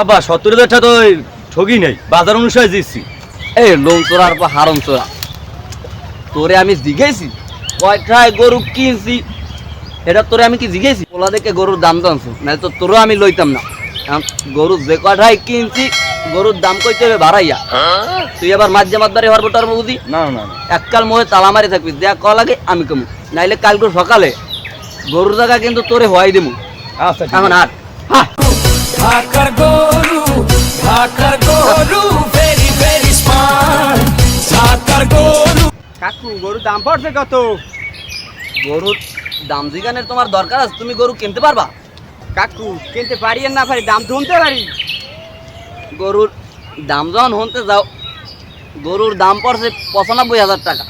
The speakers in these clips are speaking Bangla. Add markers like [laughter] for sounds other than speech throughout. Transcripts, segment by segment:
আব্বা সত্তর হাজার টাকা তো ঠগি নেই বাজার অনুসারে দিচ্ছি। এই লোন চোরার পর হারম চোরা। তোরে আমি জিগেছি কয়টায় গরু কিনছি এটা তোরে আমি কি জিগেছি ওলা দেখে গরুর দাম জানছো না তো তোরও আমি লইতাম না। এখন গরু যে কয়টায় কিনছি গরুর দাম কইতে হবে বাড়াইয়া। তুই এবার মাঝে মাঝবারে হওয়ার বোটার বুঝি না না না। এককাল মোহে তালা মারি থাকবি দেয়া ক লাগে আমি কমু। নাইলে কালকে সকালে গরুর জায়গা কিন্তু তোরে হওয়াই দিমু। আচ্ছা এখন আছে। ঢাকার গরু ঢাকার গরু ভেরি ভেরি স্মার্ট ঢাকার গরু কাকু গরুর দাম পড়ছে কত? গরুর দাম জিগানের তোমার দরকার আছে তুমি গরু কিনতে পারবা? কাকু কিনতে পারি আর না পারি দাম ধুনতে পারি। গরুর দাম যখন হতে যাও গরুর দাম পড়ছে পঁচানব্বই হাজার টাকা।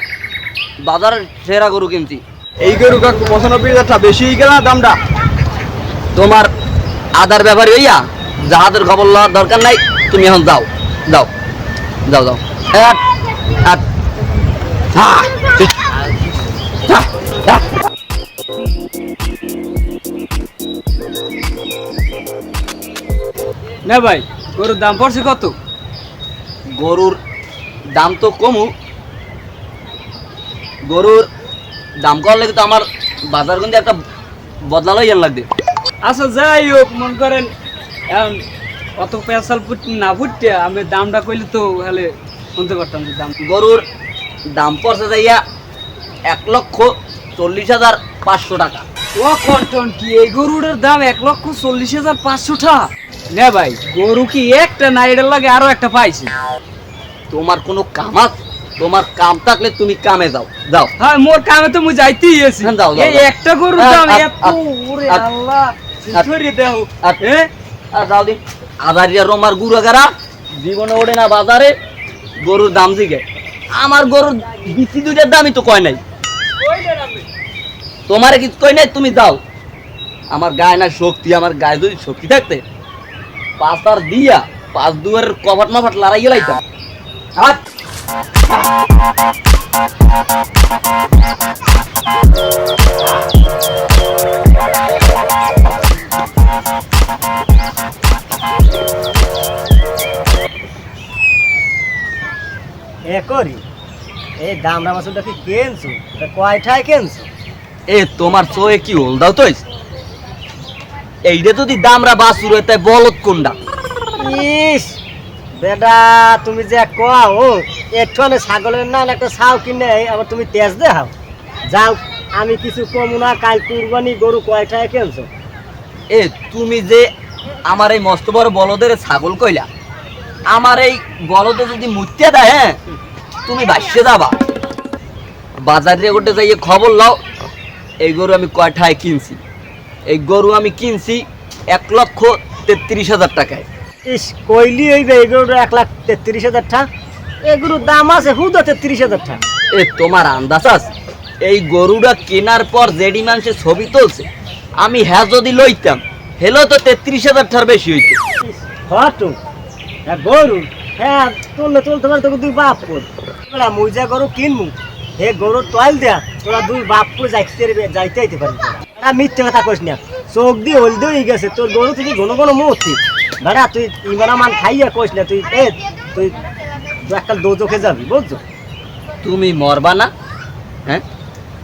বাজারের সেরা গরু কিনছি। এই গরু কাকু পঁচানব্বই হাজারটা বেশি গেল দামটা? তোমার আদার ব্যাপারে হইয়া জাহাজের খবর লওয়ার দরকার নাই তুমি এখন যাও যাও যাও যাও। না ভাই গরুর দাম পড়ছে কত? গরুর দাম তো কমু। গরুর দাম কম লাগে তো আমার বাজার কিন্তু একটা ইয়ান লাগবে। আচ্ছা যাই হোক মন করেন অত পেশাল না ফুটতে আমি দামটা কইলে তো হলে শুনতে পারতাম যে দাম। গরুর দাম পড়ছে যাইয়া এক লক্ষ চল্লিশ হাজার পাঁচশো টাকা। ও কন্টন কি? এই গরুটার দাম এক লক্ষ চল্লিশ হাজার পাঁচশো টাকা না ভাই গরু কি একটা না এটার লাগে আরও একটা পাইছি। তোমার কোনো কাম আছে? তোমার কাম থাকলে তুমি কামে যাও যাও। হ্যাঁ মোর কামে তো মুই যাইতেই আছি। হ্যাঁ, যাও। একটা গরুর দাম এত ওরে আল্লাহ। যাও দি। আধারিয়া রোমার গুড়াগারা জীবনে ওঠে না বাজারে গরুর দাম দিকে আমার গরুর বিচি দুইটার দামই তো কয় নাই। তোমার কিছু কই নাই? তুমি যাও। আমার গায়ে না শক্তি আমার গায়ে যদি শক্তি থাকতে পাঁচ আর দিয়া পাঁচ দুয়ারের কভাট মাফাট লড়াই গেলাইতাম হাট এ এই দামরা মাছটা কি কেনছো? এটা কয়টায় কেনছো? এ তোমার চোয়ে কি হল দাও তো এইটা যদি দামরা বাসুর হয় তাই বলত কোনটা ইস বেটা তুমি যে কও একটু ছাগলের না একটা ছাও কিনে আবার তুমি তেজ দেখাও। যাও আমি কিছু কম না কাল কুরবানি গরু কয়টায় কেনছো? এ তুমি যে আমার এই মস্ত বড় বলদের ছাগল কইলা আমার এই বলদে যদি মুত্যে দেয় হ্যাঁ? তুমি বাসে যাবা বাজারে গোটে যাইয়ে খবর লও এই গরু আমি কয়টায় কিনছি? এই গরু আমি কিনছি এক লক্ষ তেত্রিশ হাজার টাকায়। ইস কইলি হইবে এই গরুটা এক লাখ তেত্রিশ হাজার টাকা এই গরুর দাম আছে হুদো তেত্রিশ হাজার টাকা এ তোমার আন্দাজ আছে এই গরুটা কেনার পর জেডি মানুষের ছবি তুলছে আমি হ্যাঁ যদি লইতাম হেলো তো তেত্রিশ হাজার টাকার বেশি হইতো। হ্যাঁ গরু হ্যাঁ তুললে তুলতে পারে তোকে দুই বাপ কর মুই যা গরু কিনমু হে গরুর তয়েল দেয়া তোরা দুই বাপ করে যাইতে যাইতে আইতে পারবি তোরা মিথ্যে কথা কইস না। চোখ দিয়ে হলদে হয়ে গেছে তোর গরু থেকে ঘন ঘন মূর্তি বেড়া তুই ইমানা মান খাইয়া কইস না তুই এ তুই তুই একটা দোজখে যাবি বুঝছ? তুমি মরবা না হ্যাঁ?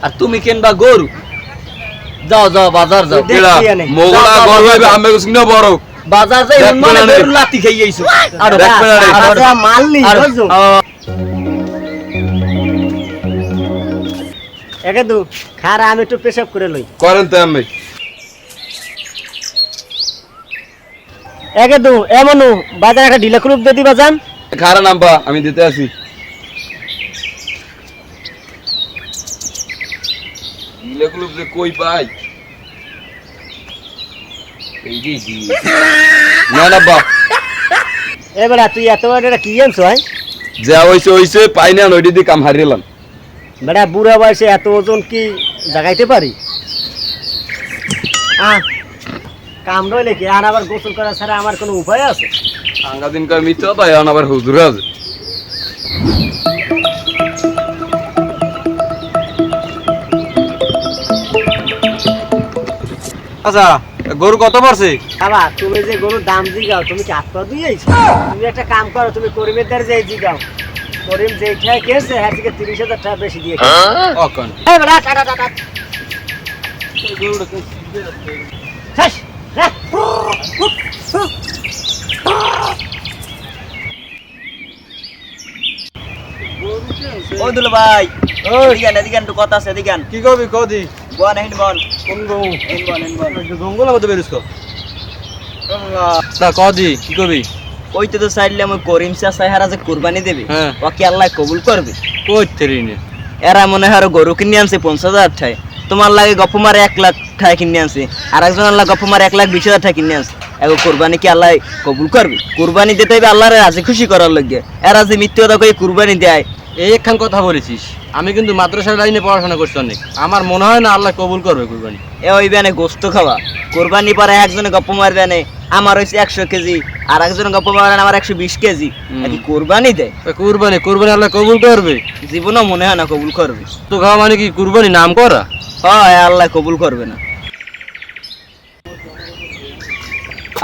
আর তুমি কিনবা গরু। যাও যাও বাজার যাও তুই মোগলা গরু আমি বড়। বাজার যাই মানে। গরু লাতি খাইয়ে আইছো। আর আচ্ছা, মারলি বুঝছ? একে দু খারা আমি একটু পেশাব করে লই। করেন তো আমি। একে দু এমনু বাজার একটা ঢিলা ক্রুপ দিয়ে দিবা যান খারা নাম্বা আমি দিতে আছি। ইলেগুলো যে কই পাই? এই যে না না বা এবারে তুই এত বড় একটা কি আনছো হয়? যা হইছে হইছে পাই না নইডি দি কাম হারিলাম বেটা বুড়া বয়সে এত ওজন কি জাগাইতে পারি? আহ কাম রইলে কি আর আবার গোসল করা ছাড়া আমার কোনো উপায় আছে? আঙ্গা দিন কয় মিথ্যা পাই আবার হুজুর আছে। আচ্ছা গরু কত পড়ছে বাবা তুমি যে গরুর দাম জিগাও তুমি কি আত্মা দিয়েছ? তুমি একটা কাম করো তুমি করিমের দ্বারা যে জিগাও। করিম যে ঠায় কেছে হ্যাঁ থেকে তিরিশ হাজার টাকা বেশি দিয়ে অকন এই ওই দুলো ভাই ওই দিগান এদিকে একটু কথা আছে এদিকে কি করবি কদি? বন হিন বন। কোন গরু হিন বন হিন বন। জঙ্গল মধ্যে বেরোস তা কদি কি করবি ওইতে তো চাইলাম ওই করিম চাষা হারা যে কোরবানি দেবে হ্যাঁ। ও কি আল্লাহ কবুল করবে। কইতে রিনে এরা মনে হয় গরু কিনে আনছে পঞ্চাশ হাজার ঠাই তোমার লাগে গপ্প মারে এক লাখ ঠাই কিনে আনছে আর একজন আল্লাহ গপ্প মারে এক লাখ বিশ হাজার ঠাই কিনে আনছে। এগো কোরবানি কি আল্লাহ কবুল করবে? কোরবানি দিতে হবে আল্লাহরে রাজি খুশি করার লাগে। এরা যে কথা কই কোরবানি দেয় এই একখান কথা বলেছিস। আমি কিন্তু মাদ্রাসার লাইনে পড়াশোনা করছি অনেক। আমার মনে হয় না আল্লাহ কবুল করবে কুরবানি। এ ওই ব্যানে গোস্ত খাওয়া। কোরবানি পরে একজনে গপ্প মারবে আনে আমার হয়েছে একশো কেজি। আর একজনে গপ্প মারেন আমার একশো বিশ কেজি। কোরবানি দেয় তা কুরবানি কুরবানি আল্লাহ কবুল করবে। জীবনও মনে হয় না কবুল করবে। তো খাওয়া মানে কি কুরবানি নাম করা? হয় আল্লাহ কবুল করবে না।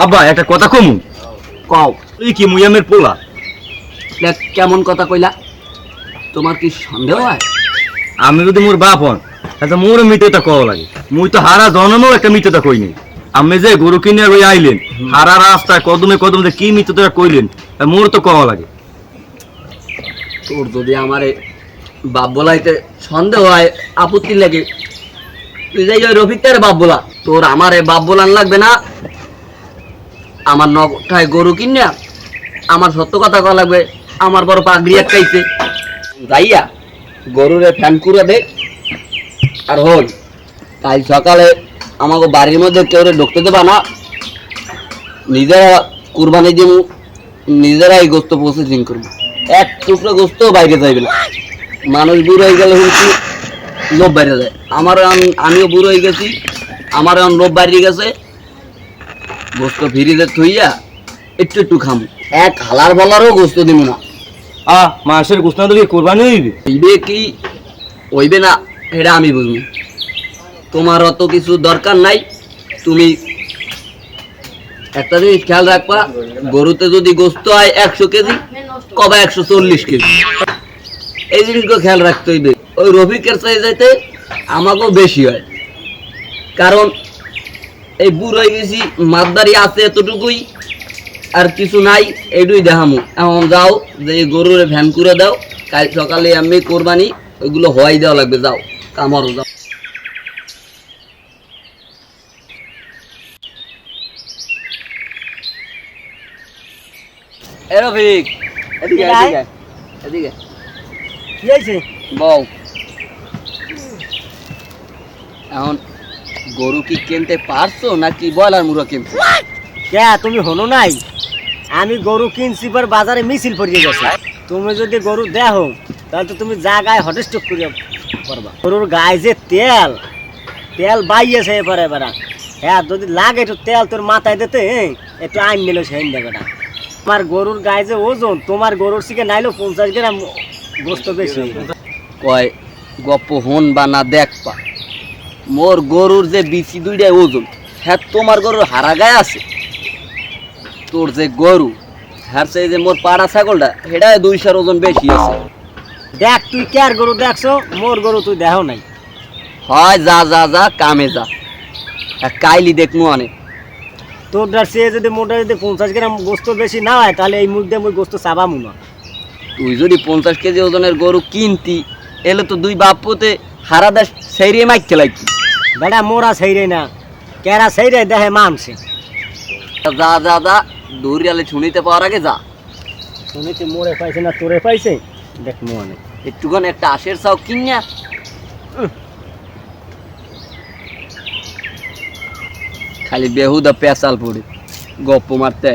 আব্বা একটা কথা কমু। কও। তুই কি মুয়ামের পোলা? দেখ কেমন কথা কইলা? তোমার কি সন্দেহ হয়? আমি যদি মোর বাপ হন তাহলে মোর মিত্রতা কওয়া লাগে। মুই তো হারা জন্মেও একটা মিত্রতা কই নাই। আমি যে গরু কিনে ওই আইলেন হারা রাস্তায় কদমে কদমে কি মিত্রতা কইলেন মোর তো কওয়া লাগে। তোর যদি আমার বাপ বলাইতে সন্দেহ হয় আপত্তি লাগে তুই যাই ওই রফিকটার বাপ বলা। তোর আমার বাপ বলান লাগবে না। আমার নটায় গরু কিনা আমার সত্য কথা কওয়া লাগবে। আমার বড় পাগড়ি একটাইছে যাইয়া গরুরে ফ্যান করে দে আর হল কাল সকালে আমাকে বাড়ির মধ্যে কেউ ঢুকতে দেবা না। নিজেরা কুরবানি দিব নিজেরাই গোস্ত প্রসেসিং করব। এক টুকরো গোস্ত বাইরে যাইবে না। মানুষ বুড়ো হয়ে গেলে হচ্ছে লোভ বাইরে যায়। আমার আমিও বুড়ো হয়ে গেছি আমার এখন লোভ বাইরে গেছে। গোস্ত ফিরিতে থইয়া একটু একটু খামু। এক হালার বলারও গোস্ত দিব না। আহ মাসের কোরবানি হইবে? হইবে কি? হইবে না এটা আমি বুঝব। তোমার অত কিছু দরকার নাই। তুমি একটা জিনিস খেয়াল রাখবা, গরুতে যদি গোস্ত হয় একশো কেজি, কবে একশো চল্লিশ কেজি। এই জিনিসগুলো খেয়াল রাখতে হইবে। ওই রফিকের চাই যাইতে আমাকেও বেশি হয়। কারণ এই বুড়ো গেছি, মাতদারি আছে এতটুকুই। আর কিছু নাই এইটুই দেখামু। এখন যাও যে গরুরে ভ্যান করে দাও কাল সকালে আমি কোরবানি ওইগুলো হওয়াই দেওয়া লাগবে যাও কামারও যাও। এ এদিকে এদিকে এদিকে কি হয়েছে? বউ এখন গরু কি কিনতে পারছ নাকি বয়লার মুরো কিনছো তুমি হনো নাই? আমি গরু কিনছি পর বাজারে মিছিল পড়িয়ে গেছে। তুমি যদি গরু দেখো, তাহলে তো তুমি যা গায়ে হটস্টক করে করবা গরুর গায়ে যে তেল তেল বাইয়েছে এবারে এবারে। হ্যাঁ যদি লাগে একটু তেল তোর মাথায় দিতে একটু আইন নিল সেই দেবেটা তোমার গরুর গায়ে যে ওজন, তোমার গরুর থেকে নাইলেও পঞ্চাশ গ্রাম গোস্ত বেশি। কয় গপ্প হন বা না দেখ পা। মোর গরুর যে বিচি দুইটাই ওজন হ্যাঁ তোমার গরুর হারা গায়ে আছে? তোর যে গরু হ্যাঁ সেই যে মোর পাড়া ছাগলটা সেটা দুইশোর ওজন বেশি আছে। দেখ তুই কে আর গরু দেখছ? মোর গরু তুই দেখো নাই। হয় যা যা যা কামে যা। কাইলি দেখমু অনেক তোর সে যদি মোটা যদি পঞ্চাশ গ্রাম গোস্ত বেশি না হয় তাহলে এই মুখ দিয়ে মুই গোস্ত চাবামু না। তুই যদি পঞ্চাশ কেজি ওজনের গরু কিনতি এলে তো দুই বাপ্পতে হারা দেশ সেইরে মাইক খেলাইতি। বেটা মোরা সেইরে না। কেরা সেইরে দেহে মানছে। যা যা যা দৌড়িয়ালে ছুনিতে পাওয়ার আগে যা। শুনেছি মোরে পাইছে না তোরে পাইছে? দেখ মনে একটুখানি একটা আশের চাও কিনিয়া। খালি বেহুদা পেশাল পড়ে গপ্প মারতে।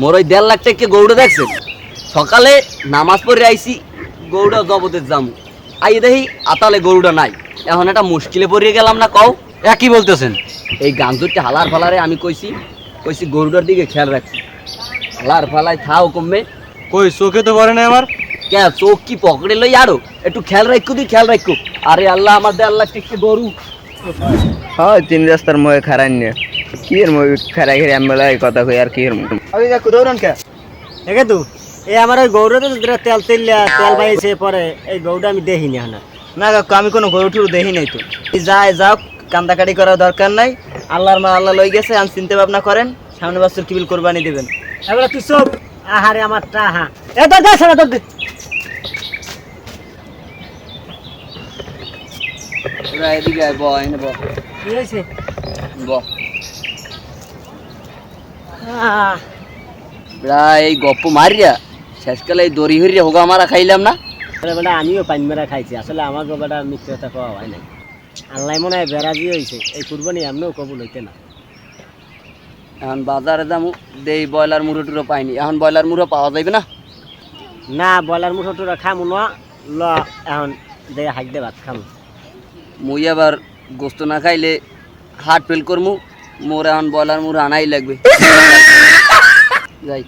মোর ওই দেড় লাখ টাকা গৌড়ে দেখছেন সকালে নামাজ পড়ে আইছি গৌড়া জবতের যাম আই দেখি আতালে গরুটা নাই। এখন একটা মুশকিলে পড়িয়ে গেলাম না কও? একই বলতেছেন? এই গাঞ্জুরটা হালার ফালারে আমি কইছি কইছি গরুটার দিকে খেয়াল রাখছি। হালার ফালায় থাও কমবে। কই চোখে তো পড়ে না আমার? কে চোখ কি পকড়ে লই আরও? একটু খেয়াল রাখো দি খেয়াল রাখো আরে আল্লাহ আমার আমাদের আল্লাহ টেকছে গরু। হয় তিন রাস্তার ময়ে খারান নিয়ে কি এর মই খারাই খারাই আমি কথা কই আর কি এর আমি দেখো দৌড়ান কে? দেখে তো। এই আমার ওই গৌর তো তেল তেল তেল বাইছে পরে এই গৌটা আমি দেখিনি না না কাকু আমি কোনো গরু টুরু দেখি নাই তো। যায় যাও কান্দাকাটি করার দরকার নাই। আল্লাহর মা আল্লাহ লই গেছে আমি চিন্তা ভাবনা করেন সামনে বছর কিবিল কোরবানি দিবেন। এবার তুই সব আহারে আমার এ তোর এদিকে ব এনে ব। কি হয়েছে? ব। আহ, এই গপ্প মারিয়া। শেষকালে এই দড়ি হরিয়া হোগা মারা খাইলাম না। আরে বেটা আমিও পানি মেরা খাইছি। আসলে আমার বেটা কথা কওয়া হয় নাই। আল্লাহ মনে হয় বেড়া দিয়ে হয়েছে এই কুরবানি আমিও কবুল হইতে না। এখন বাজারে দাম দেই ব্রয়লার মুড়ো টুরো পাইনি। এখন ব্রয়লার মুড়ো পাওয়া যাবে না? না বয়লার মুঠো তোরা খামু না। ল এখন দে হাইক দে ভাত খামু। মুই আবার গোস্ত না খাইলে হার্ট ফেল করমু মোর এখন ব্রয়লার মুড়ো আনাই লাগবে। [laughs] যাই।